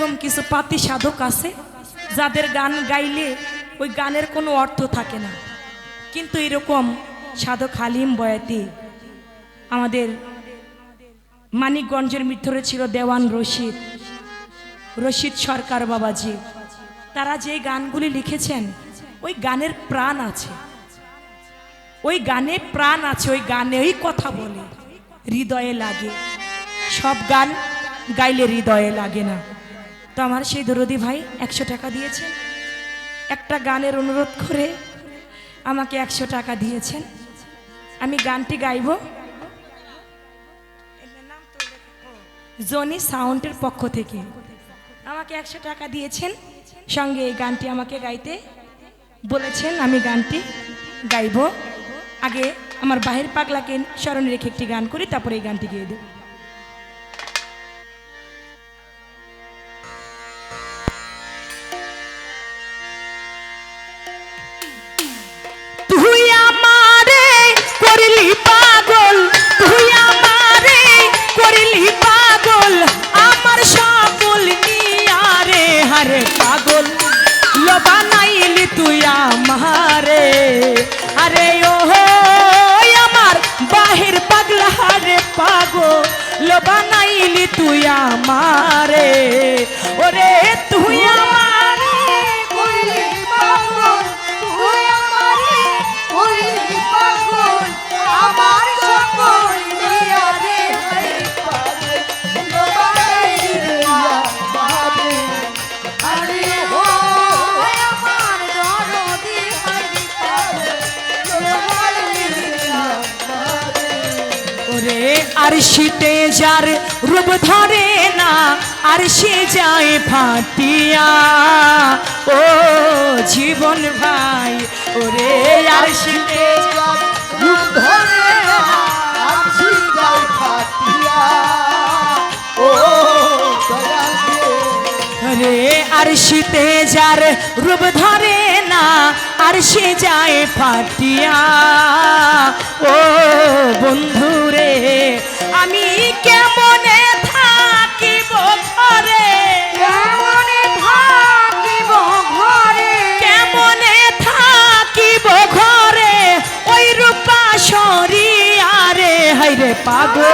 এরকম কিছু পাতি সাধক আছে যাদের গান গাইলে ওই গানের কোনো অর্থ থাকে না। কিন্তু এরকম সাধক হালিম বয়াতি আমাদের মানিকগঞ্জের ভিতরে ছিল দেওয়ান রশিদ রশিদ সরকার বাবাজি। তারা যে গানগুলি লিখেছেন, ওই গানের প্রাণ আছে। ওই গানে প্রাণ আছে, ওই গানেই কথা বলে। হৃদয়ে লাগে। সব গান গাইলে হৃদয়ে লাগে না। তো আমার সেই দরদি ভাই একশো টাকা দিয়েছেন। একটা গানের অনুরোধ করে আমাকে একশো টাকা দিয়েছেন। আমি গানটি গাইব। জনি সাউন্ডের পক্ষ থেকে। আমাকে একশো টাকা দিয়েছেন, সঙ্গে এই গানটি আমাকে গাইতে বলেছেন, আমি গানটি গাইব। আগে আমার বাহির পাগলাকে স্মরণে রেখে একটি গান করি, তারপরে এই গানটি গিয়ে দেব। লোবা তুই আমারে। ওরে তুই আমারে আমারে সকল নিয়ারে যার রূপ ধরে না, আর সে যায় ফাটিয়া। ও জীবন ভাই, ওরে আর রূপ ধরে আর শীতে যার রূপ ধরে না, আর সে যায় ফাটিয়া। ও বন্ধু রে আমি কেমনে থাকিব ঘরে? কেমনে থাকিব ঘরে? কেমনে থাকিব ঘরে? ওই রূপা সরিয়ারে। হাইরে পাগো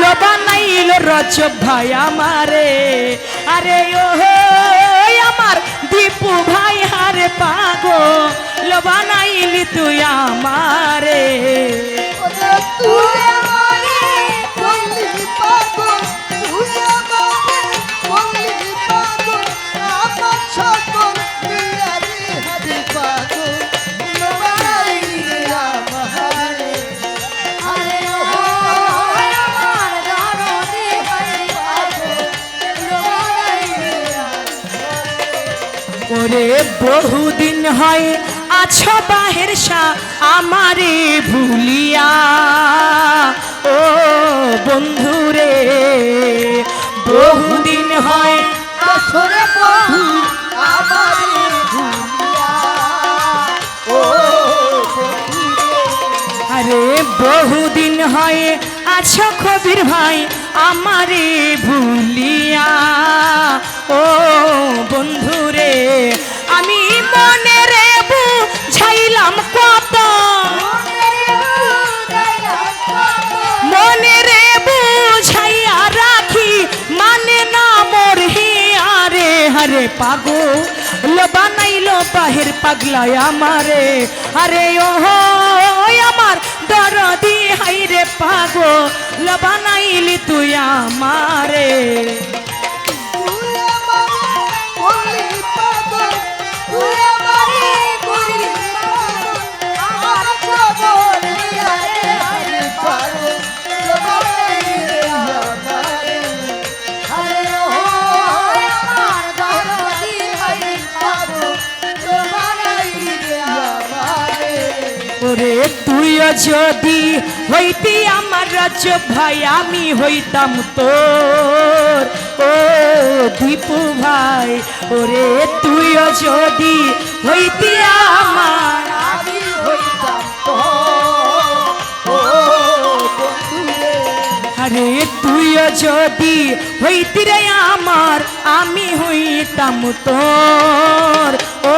লোবা নাইল রচ ভাই আমারে। আরে ও আমার দীপু ভাই হারে পাগো লোবা নাইলি তুই আমারে। তুই ওরে বহুদিন হয়, আছো বাহের সা আমারে ভুলিয়া। ও বন্ধুরে, বহুদিন হয় আসরে বহু আমারে ভুলিয়া। ও আরে বহুদিন হয়, আছো কবির ভাই আমারে ভুলিয়া। ও বন্ধুরে আমি মনে রে বুঝাইলাম কত মনে রে বুঝাইয়া রাখি মানে না মোর হিয়ারে। হরে পাগো বানাইলো বাহির পাগলায় আমারে। আরে ও আমার দরদি, হাইরে পাগো বানাইলি তুই আমারে। যদি হইতি আমার রাজ্য ভাই, আমি হইতাম তোর। ও দীপু ভাই, ওরে তুইও যদি হইতি আমার, আমি হইতাম আরে তুইও যদি হইতি রে আমার, আমি হইতাম তোর। ও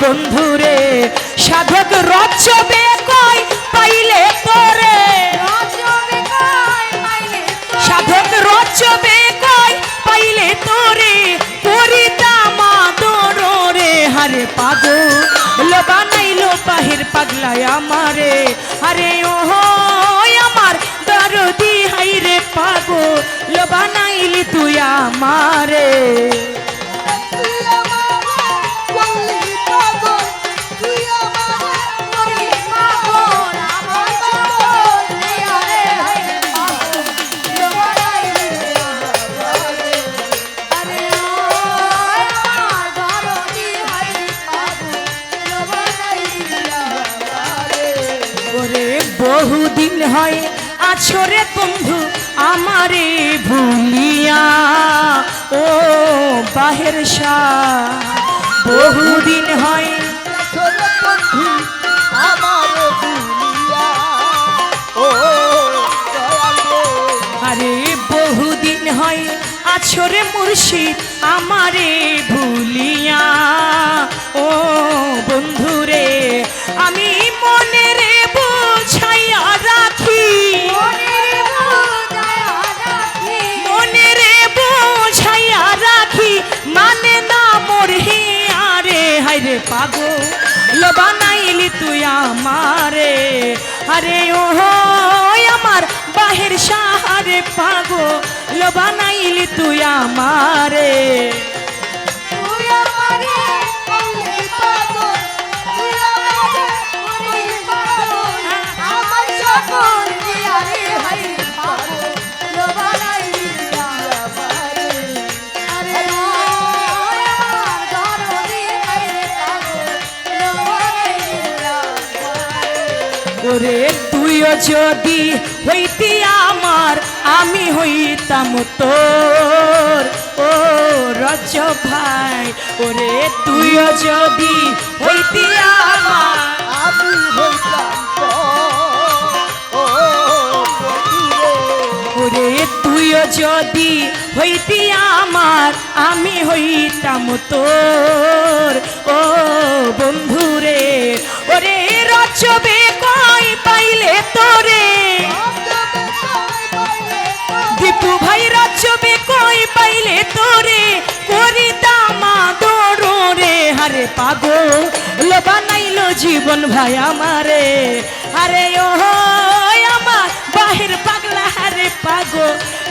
বন্ধুরে, সাধক রচবে কই? পাইলে তোরে সাধক রচবে কই পাইলে তোরে, পরিতামা দোরে হারে পাগো লো বানাইলো বাহির পাগলায় আমারে। আরে ও আমার দরদি হাইরে পাগো লো বানাইলি তুই আমারে। বহুদিন হয় আছরে বন্ধু আমারে ভুলিয়া। ও বাহের বহুদিন হয় আরে বহুদিন হয় আছরে মুর্শিদ আমারে ভুলিয়া। ও বন্ধুরে আমি মনে রে রে মানে পাগো বানাইলি তুই আমারে। আরে ও আমার বাহির সাহারে পাগো বানাইলি তুই আমারে। তুই আমারে ওরে তুইও যদি হইতি আমার, আমি হইতাম তোর। ও রজ ভাই, ওরে তুইও যদি হইতি আমার, আমি ওরে তুইও যদি হইতি আমার, আমি হইতাম তোর। ও বন্ধুরে, ওরে রচবে তোরে দীপু কই দোরে হারে পাগো লো বানাইলো জীবন ভাই আমারে। আরে ও আমার বাহির পাগলা হারে পাগো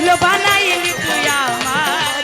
লো বানাইলি তুই আমার।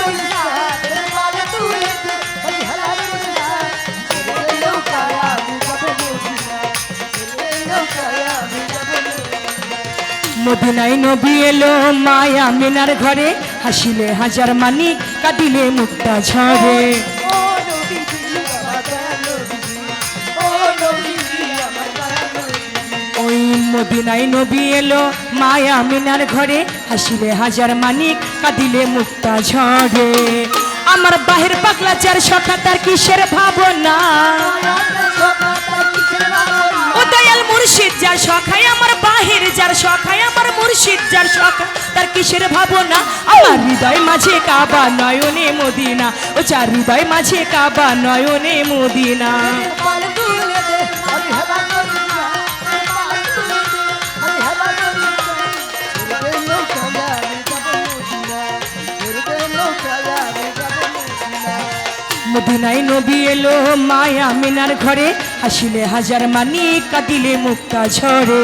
মদিনায় নবী এলো মায়া মিনার ঘরে। হাসিলে হাজার মানিক কাঁদিলে মুক্তা ঝরে। ওই মদিনায় নবী এলো মায়া মিনার ঘরে। হাসিলে হাজার মানিক কাঁদিলে মুক্তা ঝরে। আমার বাহির পাগলা চার সখা তার কিসের ভাবনা? ও দয়াল মুর্শিদ যার সখায় আমার বাহির, যার সখায় আমার মুর্শিদ, যার সখা তার কিসের ভাবনা? আমার হৃদয় মাঝে কাবা, নয়নে মদিনা। ও চার হৃদয় মাঝে কাবা, নয়নে মদিনা। মদিনায় নবী এলো মায়া মিনার ঘরে, হাসিলে হাজার মানি কাঁদিলে মুক্তা ঝরে।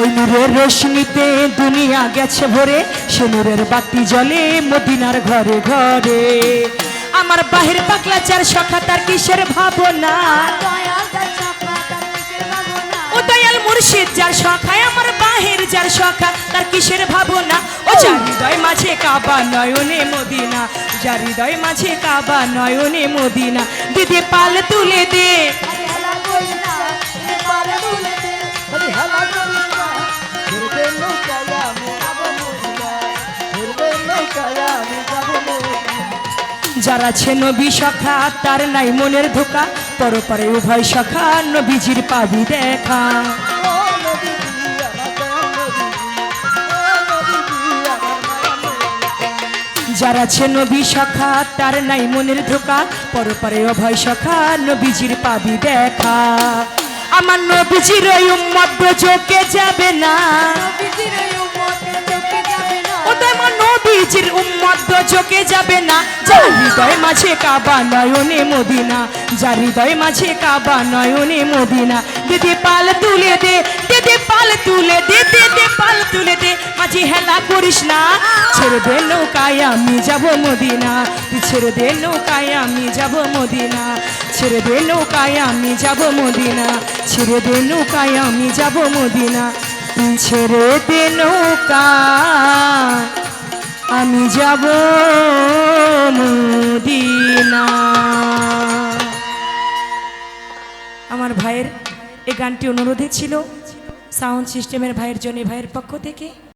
ওই নূরের রোশনিতে দুনিয়া গেছে ভরে সে নূরের বাতি জ্বলে মদিনার ঘরে ঘরে। আমার বাহির পাকলা চার সখা তার কিসের ভাবনা? ও দয়াল মুর্শিদ যার সখায় আমার বাহির যার সখা তার কিসের ভাবনা? ও যার হৃদয় মাঝে কাবা নয়নে মদিনা যার হৃদয় মাঝে কাবা নয়নে মদিনা। দিদি পাল তুলে দে। হেলা যারা আছে নবী সখা, তার নাই মনের ধোকা। পর পরে উভয় সখা নবীজির পাবি দেখা। যারা আছে নবী সখা, তার নাই মনের ধোকা। পর পরে উভয় সখা নবীজির পাবি দেখা। আমার নবীজির উম্মত চোখে যাবে না। নবীজির চোখে যাবে না, যার হৃদয় মাঝে কাবা নয়নে মদিনা, যার হৃদয় মাঝে কাবা নয়নে মদিনা। দিদি পাল তুলে দে, দিদি পাল তুলে দে, দিদি পাল তুলে দে, মাঝি হেলা করিস না। ছেড়ে দে নৌকায় আমি যাব মদিনা ছেড়ে দে নৌকায় আমি যাব মদিনা। ছেড়ে দে নৌকায় আমি যাব মদিনা, ছেড়ে দে নৌকায় আমি যাব মদিনা। ছেড়ে দে নৌকা। আমি যাব আমার ভাইয়ের এই গানটি অনুরোধে ছিল। সাউন্ড সিস্টেমের ভাইয়ের জন্য, ভাইয়ের পক্ষ থেকে।